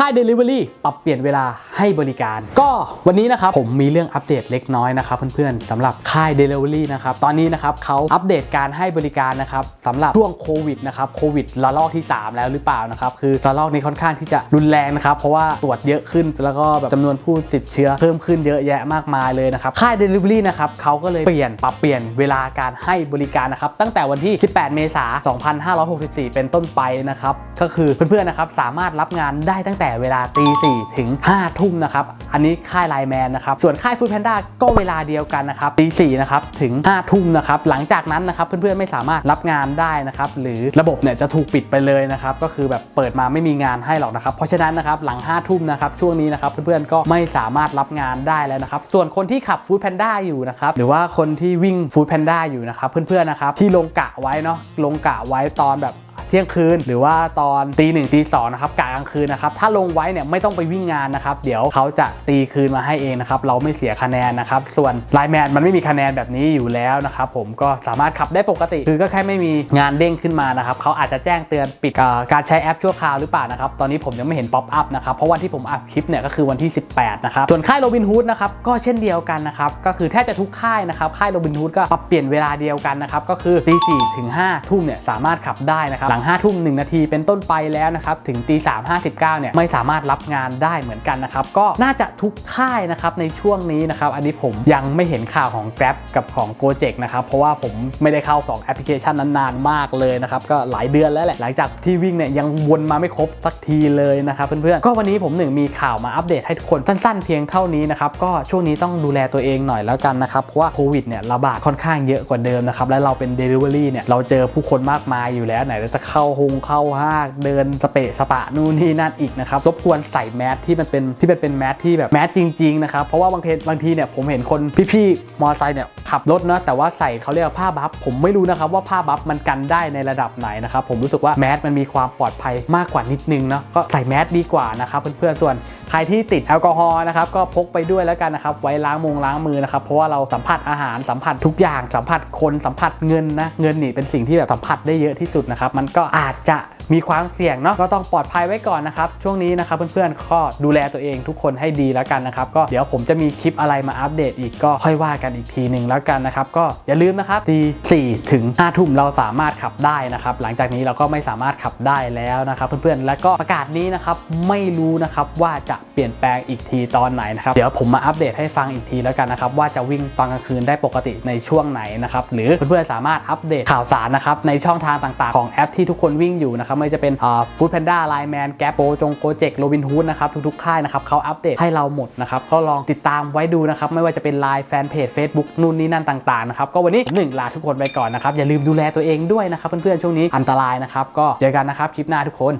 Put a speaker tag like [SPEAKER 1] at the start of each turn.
[SPEAKER 1] ค่าย Delivery ปรับเปลี่ยนเวลาให้บริการ ก็วันนี้นะครับผมมีเรื่องอัปเดตเล็กน้อยนะครับเพื่อนๆสำหรับค่าย Delivery นะครับตอนนี้นะครับเขาอัปเดตการให้บริการนะครับสำหรับช่วงโควิดนะครับโควิดระลอกที่ 3 แล้วหรือเปล่านะครับคือระลอกนี้ค่อนข้างที่จะรุนแรงนะครับเพราะว่าตรวจเยอะขึ้นแล้วก็แบบจำนวนผู้ติดเชื้อเพิ่มขึ้นเยอะแยะมากมายเลยนะครับค่าย Delivery นะครับเขาก็เลยเปลี่ยนปรับเปลี่ยนเวลาการให้บริการนะครับตั้งแต่วันที่ 18 เมษายน 2564 เป็นต้นไปนะครับก็คือเพื่อนๆนะครับสามารถรับงานได้ตั้งแต่แต่เวลาตีสี่ถึง5ทุ่มนะครับ อันนี้ค่ายไลแมนนะครับ ส่วนค่ายฟู้ดแพนด้าก็เวลาเดียวกันนะครับตีสี่นะครับถึง5ทุ่มนะครับ หลังจากนั้นนะครับเพื่อนๆไม่สามารถรับงานได้นะครับ หรือระบบเนี่ยจะถูกปิดไปเลยนะครับ ก็คือแบบเปิดมาไม่มีงานให้หรอกนะครับ เพราะฉะนั้นนะครับหลัง5ทุ่มนะครับช่วงนี้นะครับเพื่อนๆก็ไม่สามารถรับงานได้แล้วนะครับ ส่วนคนที่ขับฟู้ดแพนด้าอยู่นะครับ หรือว่าคนที่วิ่งฟู้ดแพนด้าอยู่นะครับ เพื่อนๆนะครับที่ลงกะไว้เนาะลงกะไว้ตอนแบบ ที่ยงคืน หรือว่าตอนตีหนึ่งตีสองนะครับกะกลางคืนนะครับถ้าลงไว้เนี่ยไม่ต้องไปวิ่งงานนะครับเดี๋ยวเขาจะตีคืนมาให้เองนะครับเราไม่เสียคะแนนนะครับส่วนไลน์แมนมันไม่มีคะแนนแบบนี้อยู่แล้วนะครับผมก็สามารถขับได้ปกติ คือก็แค่ไม่มีงานเด้งขึ้นมานะครับเขาอาจจะแจ้งเตือนปิดการใช้แอปชั่วคราวหรือเปล่านะครับตอนนี้ผมยังไม่เห็นป๊อปอัพนะครับเพราะวันที่ผมอัดคลิปเนี่ยก็คือวันที่ 18นะครับส่วนค่ายโรบินฮูดนะครับก็เช่นเดียวกันนะครับก็คือแทบจะทุกค่ายนะครับค่ายโรบินฮูดก็ปรับเปลี่ยนเวลาเดียวกันนะครับก็คือตีสี่ถึง5ทุ่มเนี่ยสามารถขับได้นะครับหลัง5ทุ่ม1นาทีเป็นต้นไปแล้วนะครับถึงตีสามห้าสิบเก้าเนี่ยไม่สามารถรับงานได้เหมือนกันนะครับก็น่าจะทุกค่ายนะครับในช่วงนี้นะครับอันนี้ผมยังไม่เห็นข่าวของ Grab กับของ g o j e k นะครับเพราะว่าผมไม่ได้เข้า 2 แอปพลิเคชันนั้นนานมากเลยนะครับก็หลายเดือนแล้วแหละหลังจากที่วิ่งเนี่ยยังวนมาไม่ครบสักทีเลยนะครับเพื่อนๆก็วันนี้ผมหนึ่งมีข่าวมาอัปเดตให้ทุกคนสั้นๆ เพียงเท่านี้นะครับก็ช่วงนี้ต้องดูแลตัวเองหน่อยแล้วกันนะครับเพราะว่าโควิดเนี่ยระบาดค่อนข้างเยอะกว่าเดิมนะครับและเราเป็น Delivery เนี่ยเราเจอผู้คนมากมายอยู่แล้วไหนจะเข้าหงเข้าห้างเดินสเปะสปะนู่นนี่นั่นอีกนะครับรบกวนใส่แมสที่มันเป็นที่มันเป็นแมสที่แบบแมสจริงๆนะครับเพราะว่าบางทีบางทีเนี่ยผมเห็นคนพี่ๆมอเตอร์ไซค์เนี่ยขับรถนะแต่ว่าใส่เขาเรียกว่าผ้าบัฟผมไม่รู้นะครับว่าผ้าบัฟมันกันได้ในระดับไหนนะครับผมรู้สึกว่าแมสมันมีความปลอดภัยมากกว่านิดนึงเนาะก็ใส่แมสดีกว่านะครับเพื่อนๆส่วนใครที่ติดแอลกอฮอล์นะครับก็พกไปด้วยแล้วกันนะครับไว้ล้างมงล้างมือนะครับเพราะว่าเราสัมผัสอาหารสัมผัสทุกอย่างสัมผัสคนสัมผัสเงินนะเงินนี่เป็นสิ่งที่แบบสัมผัสได้เยอะที่สุดนะครับมันก็อาจจะ มีความเสี่ยงเนาะก็ต้องปลอดภัยไว้ก่อนนะครับ ช่วงนี้นะครับเพื่อนๆก็ดูแลตัวเองทุกคนให้ดีแล้วกันนะครับ ก็เดี๋ยวผมจะมีคลิปอะไรมาอัปเดตอีกก็ค่อยว่ากันอีกทีหนึ่งแล้วกันนะครับ ก็อย่าลืมนะครับตีสี่ถึงห้าทุ่มเราสามารถขับได้นะครับ หลังจากนี้เราก็ไม่สามารถขับได้แล้วนะครับ เพื่อนๆแล้วก็ประกาศนี้นะครับไม่รู้นะครับว่าจะเปลี่ยนแปลงอีกทีตอนไหนนะครับเดี๋ยวผมมาอัปเดตให้ฟังอีกทีแล้วกันนะครับว่าจะวิ่งตอนกลางคืนได้ปกติในช่วงไหนนะครับหรือเพื่อนๆสามารถอัปเดตข่าวสารนะครับในช่องทางต่างๆ ของแอปที่ทุกคนวิ่งอยู่นะครับไม่ว่าจะเป็นฟู้ดแพนด้าไลแมนแกปโปจงโกเจกโรบินฮูดนะครับทุกๆค่ายนะครับเขาอัปเดตให้เราหมดนะครับก็ลองติดตามไว้ดูนะครับไม่ว่าจะเป็นไลน์แฟนเพจ Facebook นู่นนี่นั่นต่างๆนะครับก็วันนี้หนึ่งลาทุกคนไปก่อนนะครับอย่าลืมดูแลตัวเองด้วยนะครับเพื่อนๆช่วงนี้อันตรายนะครับก็เจอกันนะครับคลิปหน้าทุกคน